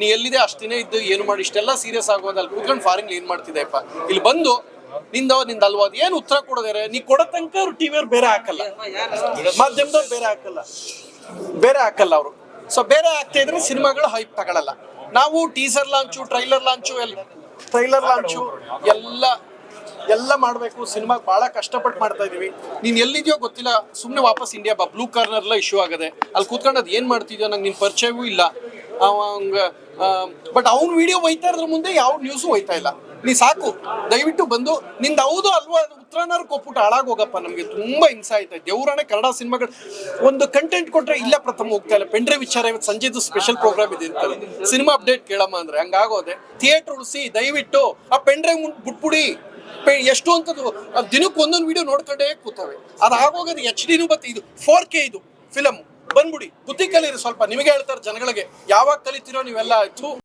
ನೀ ಎಲ್ಲಿದೆ? ಅಷ್ಟಿನೇ ಇದ್ದು ಏನು ಮಾಡಿ? ಇಷ್ಟೆಲ್ಲ ಸೀರಿಯಸ್ ಆಗೋದು ಅಲ್ಲಿ ಕೂತ್ಕೊಂಡು ಫಾರಿನ್ ಏನ್ ಮಾಡ್ತಿದ್ದೆಪ್ಪ ಇಲ್ಲಿ ಬಂದು ನಿಂದ ನಿಂದ ಅಲ್ವಾ? ಏನು ಉತ್ತರ ಕೊಡೋದಾರೆ ನೀ ಕೊಡೋ ತನಕ ಅವ್ರು ಟಿವಿಯವ್ರು ಬೇರೆ ಹಾಕಲ್ಲ. ಮಾಧ್ಯಮದವ್ರು ಬೇರೆ ಹಾಕಲ್ಲ. ಬೇರೆ ಹಾಕಲ್ಲ ಅವರು. ಸೊ ಬೇರೆ ಆಗ್ತಾ ಇದ್ರೆ ಸಿನಿಮಾಗಳು ಹೈಪ್ ತಗೊಳಲ್ಲ. ನಾವು ಟೀಸರ್ ಲಾಂಚು ಟ್ರೈಲರ್ ಲಾಂಚು ಎಲ್ಲ ಟ್ರೈಲರ್ ಲಾಂಚು ಎಲ್ಲ ಎಲ್ಲ ಮಾಡಬೇಕು. ಸಿನಿಮಾ ಭಾಳ ಕಷ್ಟಪಟ್ಟು ಮಾಡ್ತಾ ಇದೀವಿ. ನೀನು ಎಲ್ಲಿದೆಯೋ ಗೊತ್ತಿಲ್ಲ. ಸುಮ್ಮನೆ ವಾಪಸ್ ಇಂಡಿಯಾ ಬಾ. ಬ್ಲೂ ಕಾರ್ನರ್ ಎಲ್ಲ ಇಶ್ಯೂ ಆಗದೆ. ಅಲ್ಲಿ ಕೂತ್ಕೊಂಡು ಅದು ಏನು ಮಾಡ್ತಿದ್ಯೋ ನಂಗೆ ನಿನ್ನ ಪರಿಚಯವೂ ಇಲ್ಲ. ಬಟ್ ಅವ್ನ ವಿಡಿಯೋ ಒಯ್ತಾ ಇರೋದ್ರ ಮುಂದೆ ಯಾವ ನ್ಯೂಸು ಒಯ್ತಾ ಇಲ್ಲ. ನೀ ಸಾಕು, ದಯವಿಟ್ಟು ಬಂದು, ನಿಂದ ಹೌದು ಅಲ್ವಾ ಉತ್ತರನಾರು ಕೊಟ್ಬಿಟ್ಟು ಹಾಳಾಗೋಗಪ್ಪ ನಮಗೆ ತುಂಬಾ ಹಿಂಸೆ ಆಯ್ತು. ದೇವ್ರಾಣೆ ಕನ್ನಡ ಸಿನಿಮಾಗಳು, ಒಂದು ಕಂಟೆಂಟ್ ಕೊಟ್ರೆ ಇಲ್ಲ ಪ್ರಥಮ ಹೋಗ್ತಾ ಇಲ್ಲ. ಪೆಂಡ್ರೆ ವಿಚಾರ, ಇವತ್ತು ಸಂಜೆದು ಸ್ಪೆಷಲ್ ಪ್ರೋಗ್ರಾಮ್ ಇದೆ ಅಂತಾರೆ ಸಿನಿಮಾ ಅಪ್ಡೇಟ್ ಕೇಳಮ್ಮ ಅಂದ್ರೆ, ಹಂಗಾಗೋದೆ. ಥಿಯೇಟರ್ ಉಳಿಸಿ, ದಯವಿಟ್ಟು, ಆ ಪೆಂಡ್ರೆ ಬಿಟ್ಬಿಡಿ. ಎಷ್ಟು ಅಂತದ್ದು ದಿನಕ್ಕೆ ಒಂದೊಂದು ವಿಡಿಯೋ ನೋಡ್ಕೊಂಡೇ ಕೂತವೆ. ಅದು ಆಗೋಗೋದು ಎಚ್ ಡಿನೂ ಬತ್ತೆ ಇದು ಫೋರ್ ಕೆ ಇದು ಫಿಲಮ್ ಬಂದ್ಬಿಡಿ. ಕಲೀರಿ ಸ್ವಲ್ಪ. ನಿಮಗೆ ಹೇಳ್ತಾರೆ ಜನಗಳಿಗೆ ಯಾವಾಗ ಕಲಿತೀರೋ ನೀವೆಲ್ಲ ಆಯ್ತು.